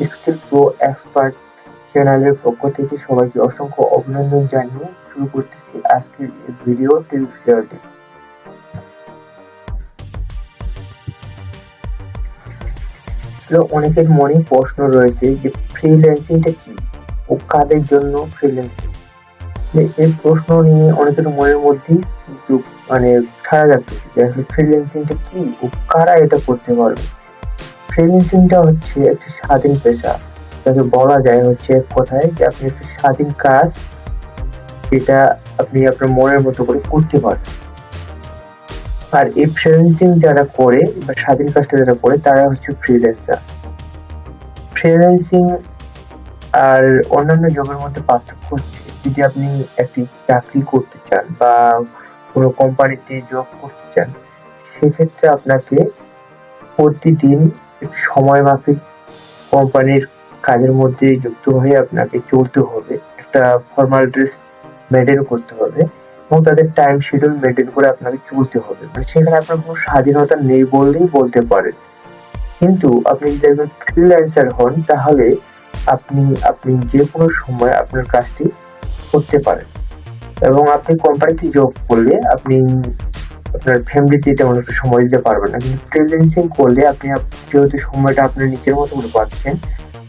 Skill pro expert চ্যানেলের পক্ষ থেকে সবাইকে অসংখ্য অভিনন্দন জানিয়ে শুরু করতেছি আজকের ভিডিও টিউটোরিয়ালটি। অনেকের মনে প্রশ্ন রয়েছে যে ফ্রিল্যান্সিংটা কি ও কাদের জন্য ফ্রিল্যান্সিং এই প্রশ্ন নিয়ে অনেকের মনের মধ্যেই মানে ছাড়া যাচ্ছে যে ফ্রিল্যান্সিংটা কি ও কারা এটা করতে পারবে? ফ্রিল্যান্সিংটা হচ্ছে একটি স্বাধীন পেশা। যাকে বলা যায় হচ্ছে এক কথায় যে আপনি একটি স্বাধীন কাজ যেটা আপনি আপনার মনের মতো করে করতে পারেন আর এই ফ্রিল্যান্সিং যারা করে বা স্বাধীন কাজটা যারা করে, তারা হচ্ছে ফ্রিল্যান্সার ফ্রিল্যান্সিং আর অন্যান্য জবের মধ্যে পার্থক্য হচ্ছে, যদি আপনি একটি চাকরি করতে চান বা কোনো কোম্পানিতে জব করতে চান, সেক্ষেত্রে আপনাকে প্রতিদিন একটি সময় কোম্পানির কাজের মধ্যে যুক্ত হয়ে আপনাকে চলতে হবে। একটা ফর্মাল ড্রেস মেনটেন করতে হবে এবং তাদের টাইম শিডিউল মেনটেন করে আপনাকে চলতে হবে। মানে সেখানে আপনার কোনো স্বাধীনতা নেই বললেই বলতে পারেন। কিন্তু আপনি যদি একজন ফ্রিল্যান্সার হন, তাহলে আপনি আপনি যে কোনো সময় আপনার কাজটি করতে পারেন। এবং আপনি কোম্পানিতে জব করলে আপনি আপনার তেমন একটা সময় দিতে পারবেন না। কিন্তু ফ্রিল্যান্সিং করলে আপনি যেহেতু সময়টা আপনার নিজের মতো করে পাচ্ছেন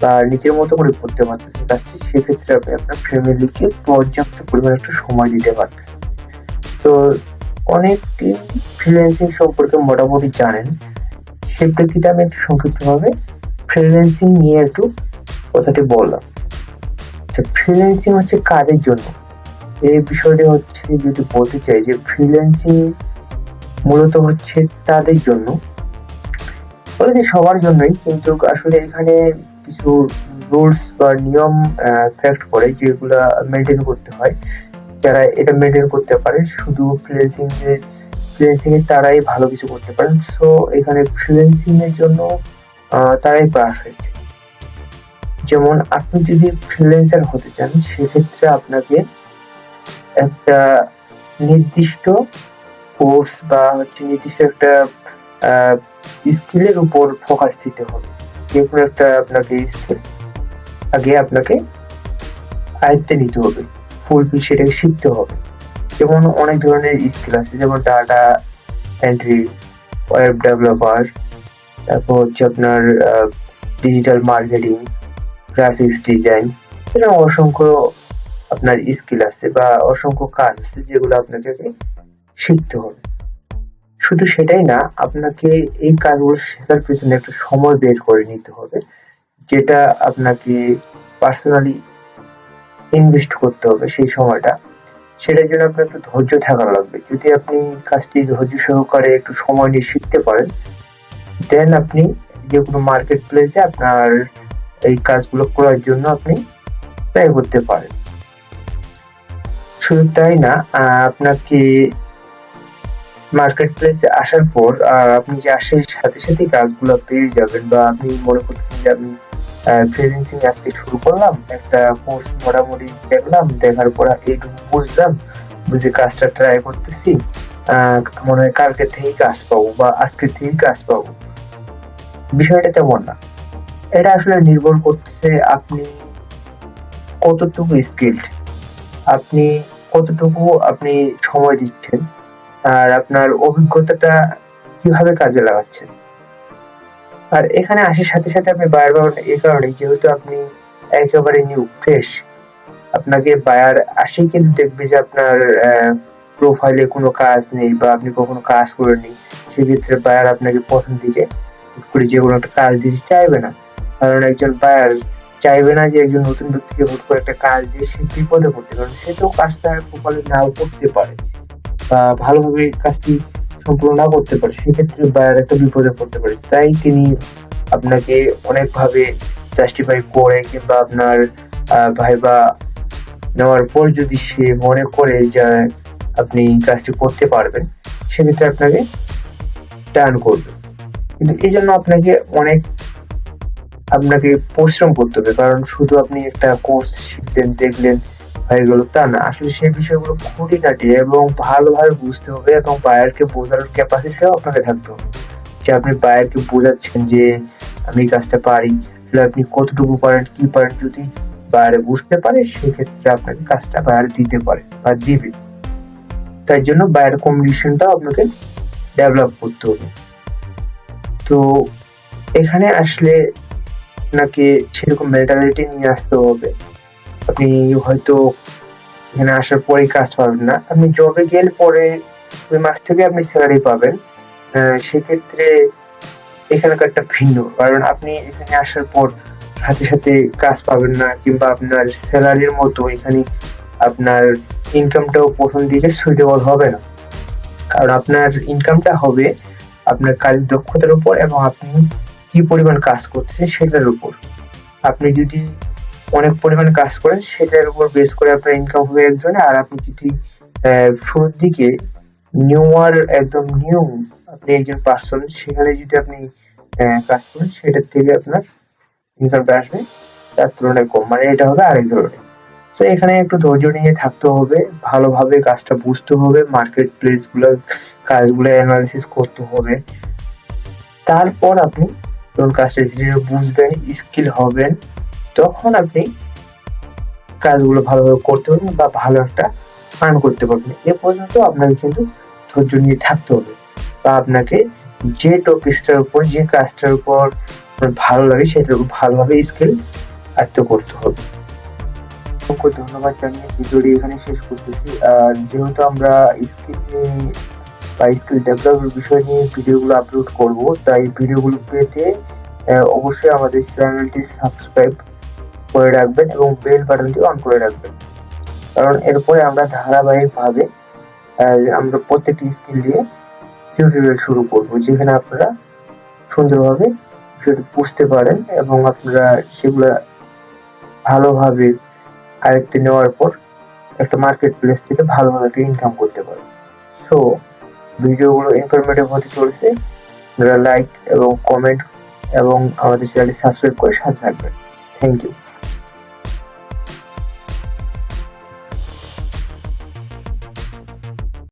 বা নিজের মতো করে করতে পারতেছেন সেক্ষেত্রে আপনি আপনার ফ্যামিলিকে পর্যাপ্ত পরিমাণ একটা সময় দিতে পারতেছেন। তো অনেকটি ফ্রিল্যান্সিং সম্পর্কে মোটামুটি জানেন। সে প্রেক্ষিতে আমি একটু সংক্ষিপ্তভাবে ফ্রিল্যান্সিং নিয়ে একটু কথাটি বললাম। আচ্ছা ফ্রিল্যান্সিং হচ্ছে কাদের জন্য। এই বিষয়টি হচ্ছে যদি বলতে চাই যে ফ্রিল্যান্সিং মূলত হচ্ছে তাদের জন্য। বলেছি সবার জন্যই, কিন্তু আসলে এখানে কিছু রুলস বা নিয়ম ফ্যাক্ট করে যেগুলা মেনটেন করতে হয়। যারা এটা মেনটেন করতে পারে, শুধু ফ্রিল্যান্সিং এর ফ্রিল্যান্সিং এর তারাই ভালো কিছু করতে পারেন। সো এখানে ফ্রিল্যান্সিং এর জন্য তারাই পারফেক্ট যেমন আপনি যদি ফ্রিল্যান্সার হতে চান, সেক্ষেত্রে আপনাকে একটা নির্দিষ্ট কোর্স বা হচ্ছে নির্দিষ্ট একটা স্কিলের উপর ফোকাস দিতে হবে। যে কোনো একটা আপনাকে স্কিল আগে আপনাকে আয়ত্তে নিতে হবে। ফুলফিল সেটাকে শিখতে হবে। যেমন অনেক ধরনের স্কিল আছে, যেমন ডাটা এন্ট্রি ওয়েব ডেভেলপার তারপর হচ্ছে আপনার ডিজিটাল মার্কেটিং গ্রাফিক্স ডিজাইন এরকম অসংখ্য আপনার স্কিল আছে বা অসংখ্য কাজ আছে যেগুলো আপনাকে শিখতে হবে। শুধু সেটাই না, আপনাকে এই কাজগুলো শেখার পেছনে একটা সময় বের করে নিতে হবে, যেটা আপনাকে পার্সোনালি ইনভেস্ট করতে হবে সেই সময়টা। সেটার জন্য আপনার একটু ধৈর্য থাকা লাগবে। যদি আপনি কাজটি ধৈর্য সহকারে একটু সময় নিয়ে শিখতে পারেন দেন আপনি যে কোনো মার্কেট প্লেসে আপনার এই কাজগুলো করার জন্য আপনি ব্যয় করতে পারেন। শুধু তাই না আপনাকে মার্কেট প্লেসে আসার পর আপনি যে আসার সাথে সাথে কাজগুলো পেয়ে যাবেন বা আপনি মনে করতেছেন যে আমি ফ্রিল্যান্সিং আজকে শুরু করলাম, একটা কোর্স মোটামুটি দেখলাম, দেখার পর এইটুকু বুঝলাম বুঝে কাজটা ট্রাই করতেছি মনে হয় কালকে থেকেই কাজ পাবো বা আজকে থেকেই কাজ পাবো। বিষয়টা তেমন না। এটা আসলে নির্ভর করতেছে আপনি কতটুকু স্কিল্ড আপনি কতটুকু আপনি সময় দিচ্ছেন আর আপনার অভিজ্ঞতাটা কীভাবে কাজে লাগাচ্ছেন? আর এখানে আসার সাথে সাথে আপনি বায়ার পাবেন এই কারণে, যেহেতু আপনি একেবারে নিউ ফ্রেশ আপনাকে বায়ার আসেই কিন্তু দেখবে যে আপনার প্রোফাইলে কোনো কাজ নেই বা আপনি কখনো কাজ করেননি, সেক্ষেত্রে বায়ার আপনাকে প্রথম দিকে করে যে কোনো একটা কাজ দিতে চাইবে না। কারণ একজন বায়ার চাইবে না যে একজন নতুন ব্যক্তিকে হুট করে একটা কাজ দিয়ে সে বিপদে পড়তে, কারণ সে তো কাজটা প্রপারলি নাও করতে পারে। ভালোভাবে কাজটি সম্পূর্ণ না করতে পারে, সেক্ষেত্রে বায়ার একটা বিপদে পড়তে পারে। তাই তিনি আপনাকে অনেকভাবে জাস্টিফাই করে কিংবা আপনার ভাইবা নেওয়ার পর যদি সে মনে করে যে আপনি কাজটি করতে পারবেন, সেক্ষেত্রে আপনাকে টার্ন করবে। কিন্তু এই জন্য আপনাকে অনেক, আপনাকে পরিশ্রম করতে হবে। কারণ শুধু আপনি একটা কোর্স শিখলেন, দেখলেন হয়ে গেল তা না, আসলে সেই বিষয়গুলো খুঁটিনাটি এবং ভালোভাবে বুঝতে হবে এবং বায়ারকে বোঝানোর ক্যাপাসিটিও আপনাকে থাকতে হবে। যে আপনি বায়ারকে বোঝাচ্ছেন যে আমি কাজটা পারি আপনি কতটুকু পারেন, কি পারেন, যদি বাইরে বুঝতে পারে, সেক্ষেত্রে আপনাকে কাজটা বাইরে দিতে পারে বা দিবে। তাই জন্য বাইরের কমিউনিকেশনটা আপনাকে ডেভেলপ করতে হবে। তো এখানে আসলে আপনাকে সেরকম মেন্টালিটি নিয়ে আসতে হবে। আপনি হয়তো এখানে আসার পরে কাজ পাবেন না। আপনি জবে গেলে পরে ওই মাস থেকে আপনি স্যালারি পাবেন। সেক্ষেত্রে এখানকার একটা ভিন্ন। কারণ আপনি এখানে আসার পর সাথে সাথে কাজ পাবেন না কিংবা আপনার স্যালারির মতো এখানে আপনার ইনকামটাও প্রথম দিকে সুইটেবল হবে না। কারণ আপনার ইনকামটা হবে আপনার কাজের দক্ষতার উপর এবং আপনি কি পরিমাণ কাজ করছেন সেটার উপর। আপনি যদি অনেক পরিমাণ কাজ করেন, সেটার উপর বেস করে আপনার ইনকাম হবে একজনে। আর আপনি যদি শুরুর দিকে নিউয়ার একদম নিউ আপনি একজন পার্সন সেখানে যদি আপনি কাজ করেন, সেটার থেকে আপনার ইনকামটা আসবে। তার তুলনায় কম। মানে এটা হবে আরেক ধরনের। তো এখানে একটু ধৈর্য নিয়ে থাকতে হবে, ভালোভাবে কাজটা বুঝতে হবে মার্কেট প্লেসগুলো, কাজগুলো অ্যানালিসিস করতে হবে। তারপর আপনি যখন কাজটা বুঝবেন স্কিল হবেন তখন আপনি কাজগুলো ভালোভাবে করতে পারবেন বা ভালো একটা আর্ন করতে পারবেন। এ পর্যন্ত আপনাকে কিন্তু ধৈর্য নিয়ে থাকতে হবে বা আপনাকে যে টপিকসটার উপর, যে কাজটার উপর ভালো লাগে, সেটার উপর ভালোভাবে স্কিল আয়ত্ত করতে হবে। অসংখ্য ধন্যবাদ জানিয়ে ভিডিওটি এখানে শেষ করতেছি। আর যেহেতু আমরা স্কিল নিয়ে বা স্কিল ডেভেলপের বিষয় নিয়ে ভিডিওগুলো আপলোড করব, তাই ভিডিওগুলো পেতে অবশ্যই আমাদের চ্যানেলটি সাবস্ক্রাইব করে রাখবেন এবং বেল বাটনটি অন করে রাখবেন। কারণ এরপরে আমরা ধারাবাহিকভাবে আমরা প্রত্যেকটি স্কিল দিয়ে টিউটোরিয়াল শুরু করব, যেখানে আপনারা সুন্দরভাবে বিষয়টি বুঝতে পারেন এবং আপনারা সেগুলো ভালোভাবে আয়ত্তে নেওয়ার পর একটা মার্কেট প্লেস থেকে ভালোভাবে একটা ইনকাম করতে পারেন। সো ভিডিওগুলো ইনফরমেটিভ হতে চলেছে। আপনারা লাইক এবং কমেন্ট এবং আমাদের চ্যানেলটি সাবস্ক্রাইব করে সাথে থাকবেন। Thank you